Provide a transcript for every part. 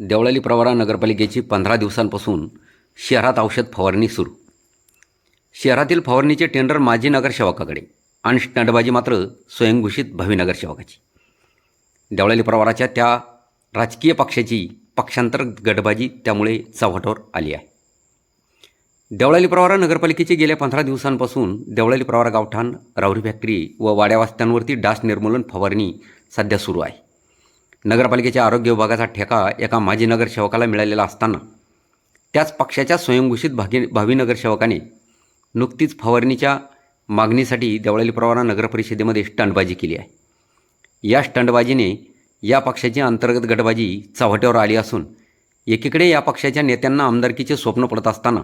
देवळाली प्रवरा नगरपालिकेची पंधरा दिवसांपासून शहरात औषध फवारणी सुरू. शहरातील फवारणीचे टेंडर माजी नगरसेवकाकडे आणि स्टंडबाजी मात्र स्वयंघोषित भावी नगरसेवकाची. देवळाली प्रवाराच्या त्या राजकीय पक्षाची पक्षांतर गटबाजी त्यामुळे चव्हाटावर आली आहे. देवळाली प्रवारा नगरपालिकेची गेल्या पंधरा दिवसांपासून देवळाली प्रवारा गावठाण रावरी फॅक्टरी व वाड्यावास्त्यांवरती डास निर्मूलन फवारणी सध्या सुरू आहे. नगरपालिकेच्या आरोग्य विभागाचा ठेका एका माजी नगरसेवकाला मिळालेला असताना त्याच पक्षाच्या स्वयंघोषित भागी भावी नगरसेवकाने नुकतीच फवारणीच्या मागणीसाठी देवळाली प्रवारा नगरपरिषदेमध्ये स्टंडबाजी केली आहे. या स्टंडबाजीने या पक्षाची अंतर्गत गटबाजी चव्हाट्यावर आली असून एकीकडे या पक्षाच्या नेत्यांना आमदारकीचे स्वप्न पडत असताना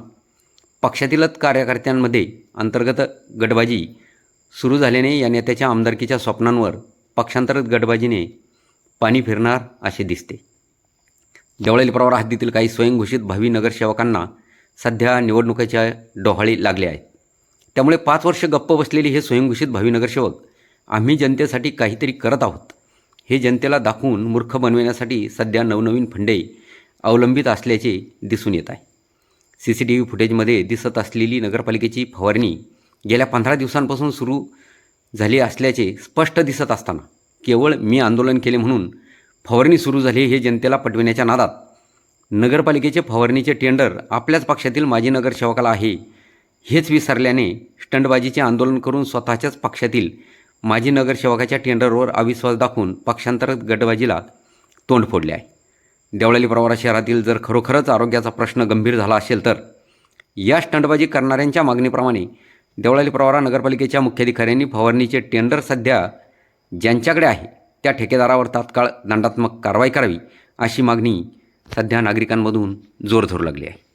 पक्षातीलच कार्यकर्त्यांमध्ये अंतर्गत गटबाजी सुरू झाल्याने या नेत्याच्या आमदारकीच्या स्वप्नांवर पक्षांतर्गत गटबाजीने पाणी फिरणार असे दिसते. जवळील प्रवरा हद्दीतील काही स्वयंघोषित भावी नगरसेवकांना सध्या निवडणुकीच्या डोहाळी लागले आहेत. त्यामुळे पाच वर्ष गप्प बसलेले हे स्वयंघोषित भावी नगरसेवक आम्ही जनतेसाठी काहीतरी करत आहोत. हे जनतेला दाखवून मूर्ख बनविण्यासाठी सध्या नवनवीन फंडे अवलंबित असल्याचे दिसून येत आहे. सी सी टी व्ही फुटेजमध्ये दिसत असलेली नगरपालिकेची फवारणी गेल्या पंधरा दिवसांपासून सुरू झाली असल्याचे स्पष्ट दिसत असताना केवळ मी आंदोलन केले म्हणून फवारणी सुरू झाली हे जनतेला पटविण्याच्या नादात. नगरपालिकेचे फवारणीचे टेंडर आपल्याच पक्षातील माजी नगरसेवकाला आहे. हेच विसरल्याने स्टंडबाजीचे आंदोलन करून स्वतःच्याच पक्षातील माजी नगरसेवकाच्या टेंडरवर अविश्वास दाखवून पक्षांतर्गत गटबाजीला तोंड फोडले आहे. देवळाली प्रवारा शहरातील जर खरोखरच आरोग्याचा प्रश्न गंभीर झाला असेल तर या स्टंडबाजी करणाऱ्यांच्या मागणीप्रमाणे देवळाली प्रवारा नगरपालिकेच्या मुख्याधिकाऱ्यांनी फवारणीचे टेंडर सध्या ज्यांच्याकडे आहे त्या ठेकेदारावर तात्काळ दंडात्मक कारवाई करावी अशी मागणी सध्या नागरिकांमधून जोर धरू लागली आहे.